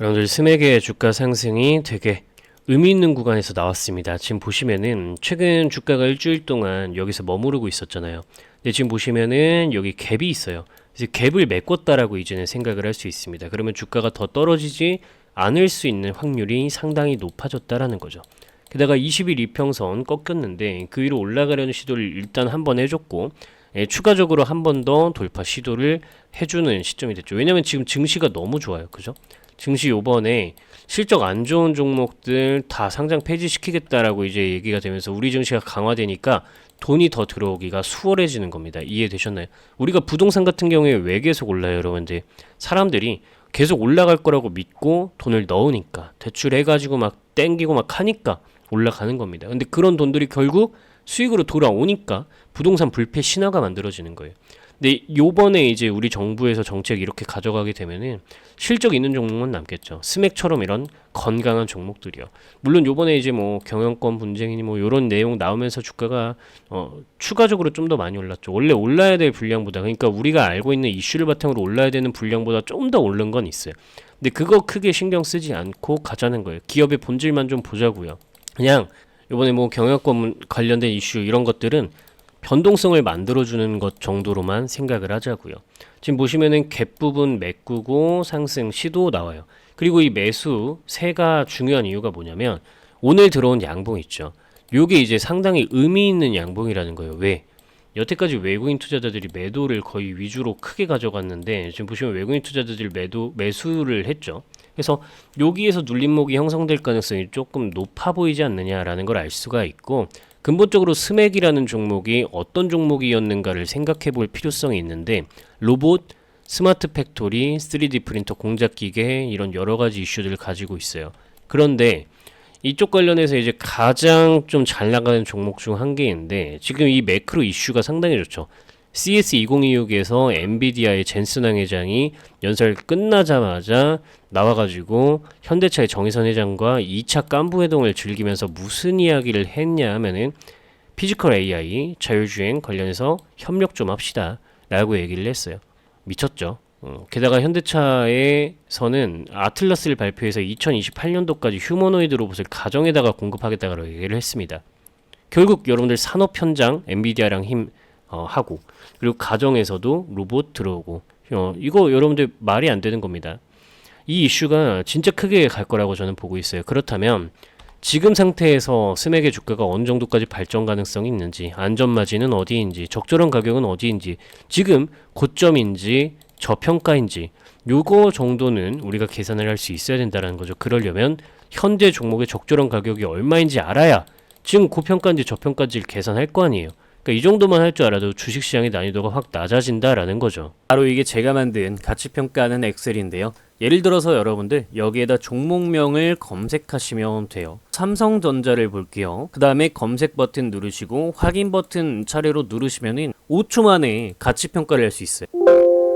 여러분들 스맥의 주가 상승이 되게 의미 있는 구간에서 나왔습니다. 지금 보시면은 최근 주가가 일주일 동안 여기서 머무르고 있었잖아요. 근데 지금 보시면은 여기 갭이 있어요. 그래서 갭을 메꿨다라고 이제는 생각을 할 수 있습니다. 그러면 주가가 더 떨어지지 않을 수 있는 확률이 상당히 높아졌다라는 거죠. 게다가 20일 이평선 꺾였는데 그 위로 올라가려는 시도를 일단 한 번 해줬고 예, 추가적으로 한 번 더 돌파 시도를 해주는 시점이 됐죠. 왜냐면 지금 증시가 너무 좋아요. 그죠? 증시 요번에 실적 안 좋은 종목들 다 상장 폐지시키겠다라고 이제 얘기가 되면서 우리 증시가 강화되니까 돈이 더 들어오기가 수월해지는 겁니다. 이해되셨나요? 우리가 부동산 같은 경우에 왜 계속 올라요, 여러분들? 사람들이 계속 올라갈 거라고 믿고 돈을 넣으니까 대출해가지고 막 땡기고 막 하니까 올라가는 겁니다. 근데 그런 돈들이 결국 수익으로 돌아오니까 부동산 불패 신화가 만들어지는 거예요. 근데 요번에 이제 우리 정부에서 정책 이렇게 가져가게 되면은 실적 있는 종목만 남겠죠. 스맥처럼 이런 건강한 종목들이요. 물론 요번에 이제 뭐 경영권 분쟁이니 뭐 요런 내용 나오면서 주가가 어 추가적으로 좀 더 많이 올랐죠. 원래 올라야 될 분량보다 그러니까 우리가 알고 있는 이슈를 바탕으로 올라야 되는 분량보다 좀 더 오른 건 있어요. 근데 그거 크게 신경 쓰지 않고 가자는 거예요. 기업의 본질만 좀 보자고요. 그냥 요번에 뭐 경영권 관련된 이슈 이런 것들은 변동성을 만들어주는 것 정도로만 생각을 하자고요. 지금 보시면은 갭 부분 메꾸고 상승 시도 나와요. 그리고 이 매수 세가 중요한 이유가 뭐냐면 오늘 들어온 양봉 있죠. 요게 이제 상당히 의미 있는 양봉이라는 거예요. 왜? 여태까지 외국인 투자자들이 매도를 거의 위주로 크게 가져갔는데 지금 보시면 외국인 투자자들이 매도 매수를 했죠. 그래서 여기에서 눌림목이 형성될 가능성이 조금 높아 보이지 않느냐라는 걸 알 수가 있고 근본적으로 스맥이라는 종목이 어떤 종목이었는가를 생각해 볼 필요성이 있는데 로봇, 스마트 팩토리, 3D 프린터, 공작 기계 이런 여러 가지 이슈들을 가지고 있어요. 그런데 이쪽 관련해서 이제 가장 좀 잘 나가는 종목 중 한 개인데 지금 이 매크로 이슈가 상당히 좋죠. CS 2026에서 엔비디아의 젠슨왕 회장이 연설 끝나자마자 나와가지고 현대차의 정의선 회장과 2차 깐부 회동을 즐기면서 무슨 이야기를 했냐 하면은 피지컬 AI 자율주행 관련해서 협력 좀 합시다 라고 얘기를 했어요. 미쳤죠. 어, 게다가 현대차에서는 아틀라스를 발표해서 2028년도까지 휴머노이드 로봇을 가정에다가 공급하겠다고 얘기를 했습니다. 결국 여러분들 산업 현장 엔비디아랑 힘 어, 하고 그리고 가정에서도 로봇 들어오고 어, 이거 여러분들 말이 안 되는 겁니다. 이 이슈가 진짜 크게 갈 거라고 저는 보고 있어요. 그렇다면 지금 상태에서 스맥의 주가가 어느 정도까지 발전 가능성이 있는지 안전마진은 어디인지 적절한 가격은 어디인지 지금 고점인지 저평가인지 요거 정도는 우리가 계산을 할 수 있어야 된다는 거죠. 그러려면 현재 종목의 적절한 가격이 얼마인지 알아야 지금 고평가인지 저평가인지 계산할 거 아니에요. 그러니까 이 정도만 할 줄 알아도 주식시장의 난이도가 확 낮아진다라는 거죠. 바로 이게 제가 만든 가치평가하는 엑셀인데요. 예를 들어서 여러분들 여기에다 종목명을 검색하시면 돼요. 삼성전자를 볼게요. 그 다음에 검색 버튼 누르시고 확인 버튼 차례로 누르시면은 5초 만에 가치평가를 할 수 있어요.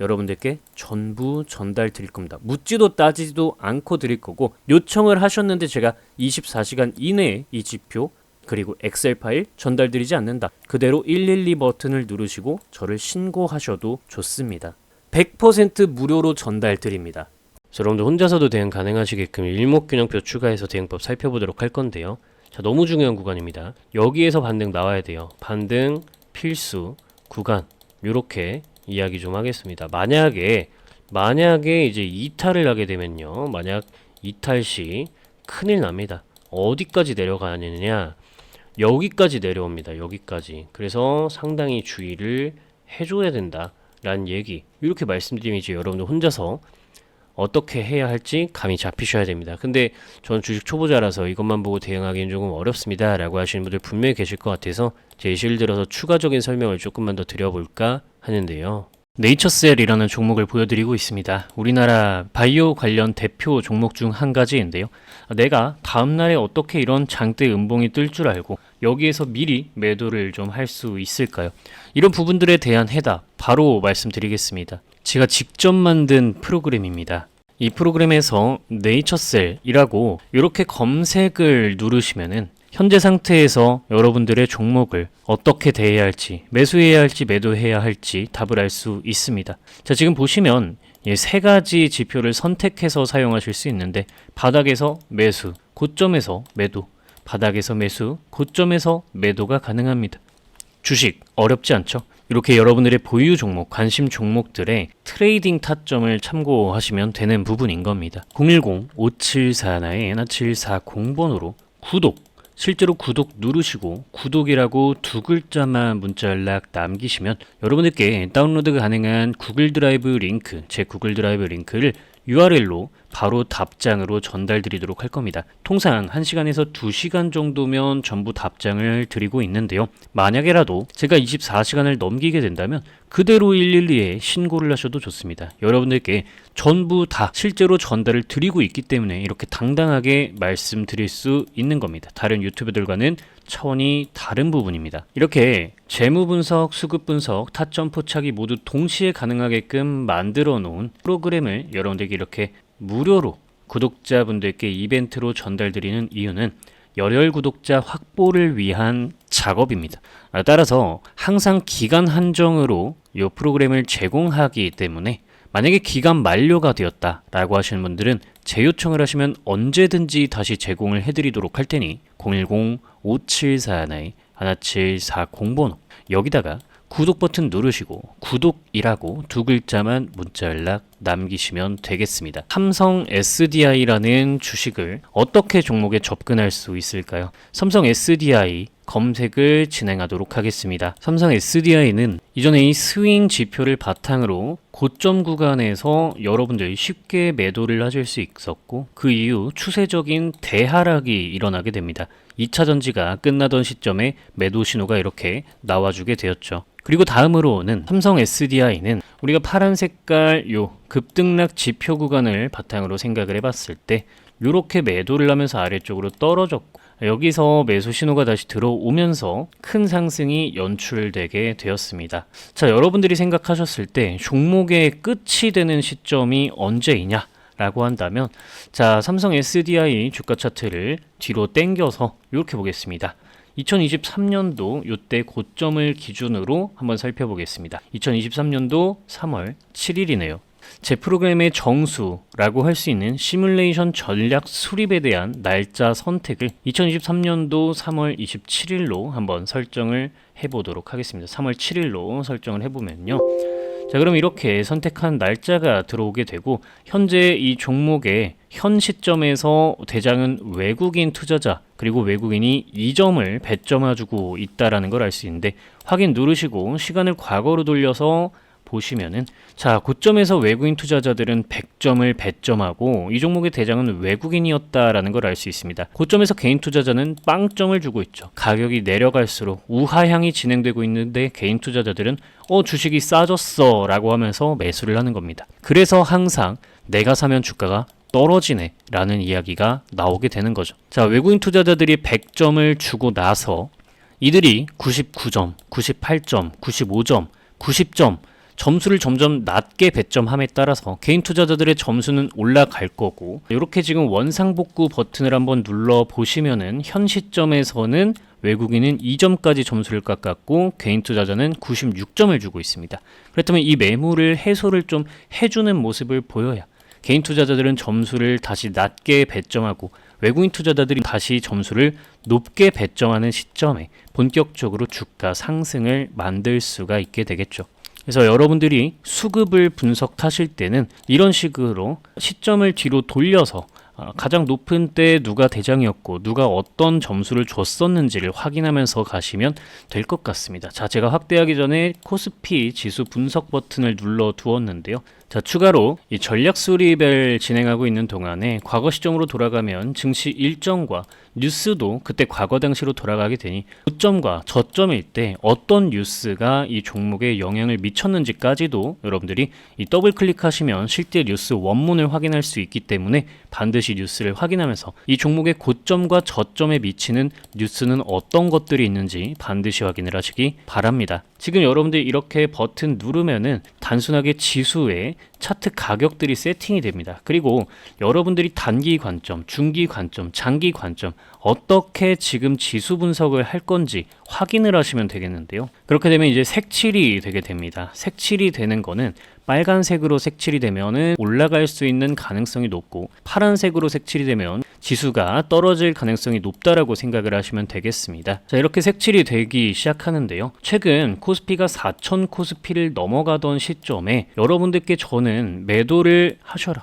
여러분들께 전부 전달 드릴 겁니다. 묻지도 따지지도 않고 드릴 거고 요청을 하셨는데 제가 24시간 이내에 이 지표 그리고 엑셀 파일 전달드리지 않는다. 그대로 112 버튼을 누르시고 저를 신고하셔도 좋습니다. 100% 무료로 전달 드립니다. 자, 여러분들 혼자서도 대응 가능하시게끔 일목균형표 추가해서 대응법 살펴보도록 할 건데요. 자, 너무 중요한 구간입니다. 여기에서 반등 나와야 돼요. 반등, 필수, 구간 요렇게 이야기 좀 하겠습니다. 만약에 만약에 이제 이탈을 하게 되면요. 만약 이탈 시 큰일 납니다. 어디까지 내려가느냐? 여기까지 내려옵니다. 여기까지. 그래서 상당히 주의를 해줘야 된다 라는 얘기. 이렇게 말씀드리면 이제 여러분들 혼자서 어떻게 해야 할지 감이 잡히셔야 됩니다. 근데 저는 주식 초보자라서 이것만 보고 대응하기는 조금 어렵습니다. 라고 하시는 분들 분명히 계실 것 같아서 제 예시를 들어서 추가적인 설명을 조금만 더 드려볼까 하는데요. 네이처셀이라는 종목을 보여드리고 있습니다. 우리나라 바이오 관련 대표 종목 중 한 가지인데요. 내가 다음날에 어떻게 이런 장대 음봉이 뜰 줄 알고 여기에서 미리 매도를 좀 할 수 있을까요? 이런 부분들에 대한 해답 바로 말씀드리겠습니다. 제가 직접 만든 프로그램입니다. 이 프로그램에서 네이처셀이라고 이렇게 검색을 누르시면은 현재 상태에서 여러분들의 종목을 어떻게 대해야 할지, 매수해야 할지, 매도해야 할지 답을 알 수 있습니다. 자, 지금 보시면 이세 가지 지표를 선택해서 사용하실 수 있는데 바닥에서 매수, 고점에서 매도, 바닥에서 매수, 고점에서 매도가 가능합니다. 주식 어렵지 않죠? 이렇게 여러분들의 보유 종목, 관심 종목들의 트레이딩 타점을 참고하시면 되는 부분인 겁니다. 010-574에 1740번으로 구독, 실제로 구독 누르시고 구독이라고 두 글자만 문자 연락 남기시면 여러분들께 다운로드 가능한 구글 드라이브 링크, 제 구글 드라이브 링크를 URL로 바로 답장으로 전달드리도록 할 겁니다. 통상 1시간에서 2시간 정도면 전부 답장을 드리고 있는데요. 만약에라도 제가 24시간을 넘기게 된다면 그대로 112에 신고를 하셔도 좋습니다. 여러분들께 전부 다 실제로 전달을 드리고 있기 때문에 이렇게 당당하게 말씀드릴 수 있는 겁니다. 다른 유튜버들과는 차원이 다른 부분입니다. 이렇게 재무 분석, 수급 분석, 타점 포착이 모두 동시에 가능하게끔 만들어 놓은 프로그램을 여러분들께 이렇게 무료로 구독자분들께 이벤트로 전달드리는 이유는 열혈 구독자 확보를 위한 작업입니다. 아, 따라서 항상 기간 한정으로 이 프로그램을 제공하기 때문에 만약에 기간 만료가 되었다라고 하시는 분들은 재요청을 하시면 언제든지 다시 제공을 해드리도록 할 테니 010-5741-1740번호 여기다가 구독 버튼 누르시고 구독이라고 두 글자만 문자 연락 남기시면 되겠습니다. 삼성 SDI라는 주식을 어떻게 종목에 접근할 수 있을까요? 삼성 SDI 검색을 진행하도록 하겠습니다. 삼성 SDI는 이전에 이 스윙 지표를 바탕으로 고점 구간에서 여러분들이 쉽게 매도를 하실 수 있었고 그 이후 추세적인 대하락이 일어나게 됩니다. 2차 전지가 끝나던 시점에 매도 신호가 이렇게 나와주게 되었죠. 그리고 다음으로는 삼성 SDI는 우리가 파란 색깔 요 급등락 지표 구간을 바탕으로 생각을 해봤을 때 이렇게 매도를 하면서 아래쪽으로 떨어졌고 여기서 매수 신호가 다시 들어오면서 큰 상승이 연출되게 되었습니다. 자, 여러분들이 생각하셨을 때 종목의 끝이 되는 시점이 언제이냐? 라고 한다면 자, 삼성 SDI 주가 차트를 뒤로 당겨서 이렇게 보겠습니다. 2023년도 이때 고점을 기준으로 한번 살펴보겠습니다. 2023년도 3월 7일이네요. 제 프로그램의 정수라고 할 수 있는 시뮬레이션 전략 수립에 대한 날짜 선택을 2023년도 3월 27일로 한번 설정을 해보도록 하겠습니다. 3월 7일로 설정을 해보면요. 자, 그럼 이렇게 선택한 날짜가 들어오게 되고 현재 이 종목의 현 시점에서 대장은 외국인 투자자 그리고 외국인이 2점을 배점해주고 있다라는 걸 알 수 있는데 확인 누르시고 시간을 과거로 돌려서 보시면은 자 고점에서 외국인 투자자들은 100점을 배점하고 이 종목의 대장은 외국인이었다라는 걸 알 수 있습니다. 고점에서 개인 투자자는 빵점을 주고 있죠. 가격이 내려갈수록 우하향이 진행되고 있는데 개인 투자자들은 어 주식이 싸졌어라고 하면서 매수를 하는 겁니다. 그래서 항상 내가 사면 주가가 떨어지네 라는 이야기가 나오게 되는 거죠. 자, 외국인 투자자들이 100점을 주고 나서 이들이 99점, 98점, 95점, 90점 점수를 점점 낮게 배점함에 따라서 개인 투자자들의 점수는 올라갈 거고 이렇게 지금 원상복구 버튼을 한번 눌러 보시면은 현 시점에서는 외국인은 2점까지 점수를 깎았고 개인 투자자는 96점을 주고 있습니다. 그렇다면 이 매물을 해소를 좀 해주는 모습을 보여야 개인 투자자들은 점수를 다시 낮게 배점하고 외국인 투자자들이 다시 점수를 높게 배점하는 시점에 본격적으로 주가 상승을 만들 수가 있게 되겠죠. 그래서 여러분들이 수급을 분석하실 때는 이런 식으로 시점을 뒤로 돌려서 아, 가장 높은 때 누가 대장이었고 누가 어떤 점수를 줬었는지를 확인하면서 가시면 될 것 같습니다. 자, 제가 확대하기 전에 코스피 지수 분석 버튼을 눌러 두었는데요. 자, 추가로 이 전략 수립을 진행하고 있는 동안에 과거 시점으로 돌아가면 증시 일정과 뉴스도 그때 과거 당시로 돌아가게 되니 고점과 저점일 때 어떤 뉴스가 이 종목에 영향을 미쳤는지까지도 여러분들이 이 더블 클릭하시면 실제 뉴스 원문을 확인할 수 있기 때문에 반드시 뉴스를 확인하면서 이 종목의 고점과 저점에 미치는 뉴스는 어떤 것들이 있는지 반드시 확인을 하시기 바랍니다. 지금 여러분들이 이렇게 버튼 누르면은 단순하게 지수에 차트 가격들이 세팅이 됩니다. 그리고 여러분들이 단기 관점, 중기 관점, 장기 관점 어떻게 지금 지수 분석을 할 건지 확인을 하시면 되겠는데요. 그렇게 되면 이제 색칠이 되게 됩니다. 색칠이 되는 거는 빨간색으로 색칠이 되면은 올라갈 수 있는 가능성이 높고 파란색으로 색칠이 되면 지수가 떨어질 가능성이 높다라고 생각을 하시면 되겠습니다. 자, 이렇게 색칠이 되기 시작하는데요. 최근 코스피가 4천 코스피를 넘어가던 시점에 여러분들께 저는 매도를 하셔라.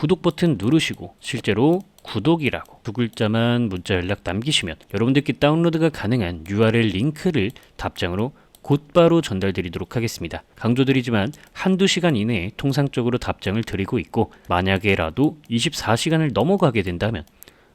구독 버튼 누르시고 실제로 구독이라고 두 글자만 문자 연락 남기시면 여러분들께 다운로드가 가능한 URL 링크를 답장으로 곧바로 전달드리도록 하겠습니다. 강조드리지만 한두 시간 이내에 통상적으로 답장을 드리고 있고 만약에라도 24시간을 넘어가게 된다면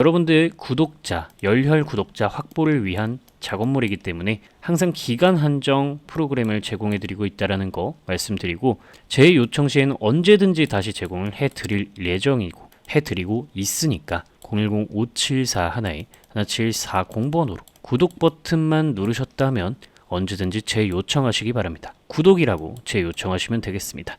여러분들 구독자, 열혈 구독자 확보를 위한 작업물이기 때문에 항상 기간 한정 프로그램을 제공해 드리고 있다라는 거 말씀드리고 제 요청 시에는 언제든지 다시 제공을 해 드릴 예정이고 해 드리고 있으니까 010-574 1740번호로 구독 버튼만 누르셨다면 언제든지 제 요청하시기 바랍니다. 구독이라고 제 요청하시면 되겠습니다.